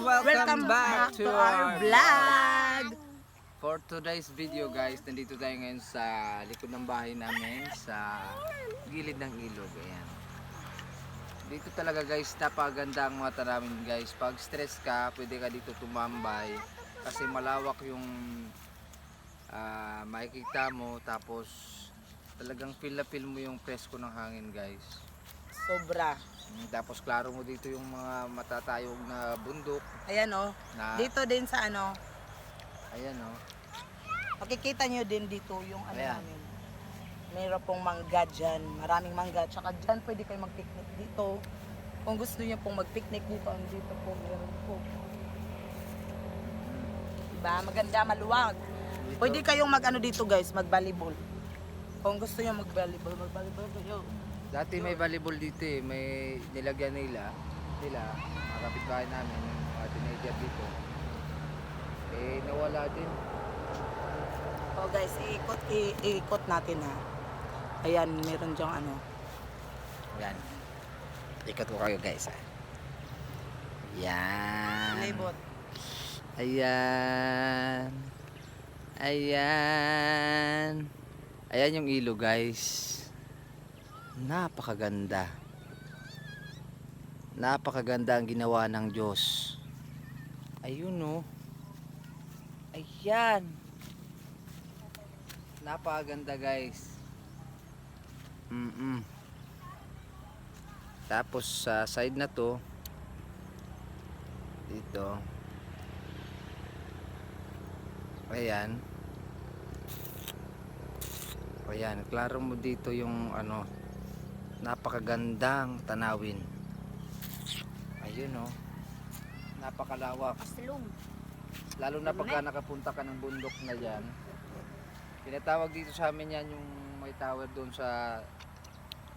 welcome, back, to, our vlog. For today's video guys, nandito tayo ngayon sa likod ng bahay namin sa gilid ng ilog. Ayan. Dito talaga guys, napaganda ang mata namin guys. Pag stress ka, pwede ka dito tumambay kasi malawak yung ah, makikita mo tapos talagang feel na feel mo yung presko ng hangin guys. Sobra. Mm, Tapos klaro mo dito yung mga matatayog na bundok Ayan oh. na Dito din sa ano, ayan oh. makikita nyo din dito yung ano Ayan. namin. Mayroon pong mangga dyan. Maraming mangga. Tsaka dyan pwede kayo mag-picnic dito. Kung gusto niyo pong mag-picnic dito, andito po meron po. Diba? Maganda, maluwag. Dito, Pwede kayong mag-ano dito guys, mag-volleyball. Kung gusto niyo mag-volleyball, mag-volleyball kayo. Dati may volleyball dito eh, may nilagyan nila, nila, mga kapitbahay namin, mga teenager dito. Eh, nawala din. Oh guys, iikot, i- iikot natin ha. Ayan, meron dyang ano. Yan. Ikot ko kayo guys ah. Yan. Labot. Ayan. Ayan. Ayan yung ilo guys. Napakaganda. Napakaganda ang ginawa ng Diyos. Ayun oh. Ayan. Napakaganda guys. Mm Tapos sa side na to, dito, Ayan. Ayan, klaro mo dito yung ano, napakagandang tanawin. Ayun oh. Napakalawak. Lalo na pagka nakapunta ka ng bundok na yan. Tinatawag dito sa amin yan yung may tower doon sa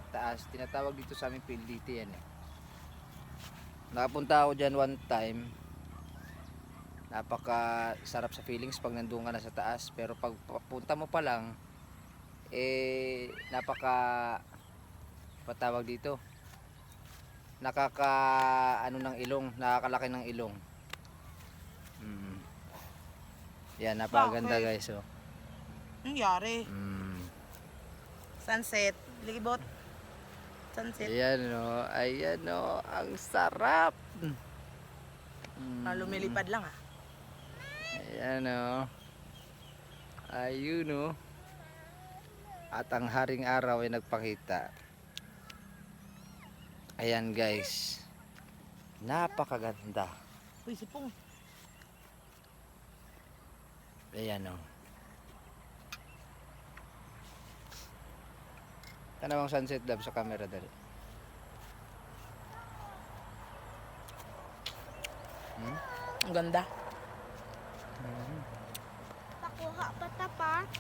taas. Tinatawag dito sa amin PLDT yan eh. Nakapunta ako dyan one time. Napaka sarap sa feelings pag nandun ka na sa taas. Pero pag papunta mo pa lang, eh napaka patawag dito. Nakaka ano ng ilong, nakakalaki ng ilong. Mm. Yan, napakaganda Bakit? guys. Oh. Nangyari. Mm. Sunset. Libot. Sunset. Ayan o, ayan o, ang sarap. Mm. Ah, lumilipad lang ah. Ayan o. Ayun o. At ang haring araw ay nagpakita. Ayan guys. Napakaganda. Uy, sipong. Ayan o. Tanawang sunset dab sa camera dali. Hmm? Ang ganda. Pakuha pa tapa.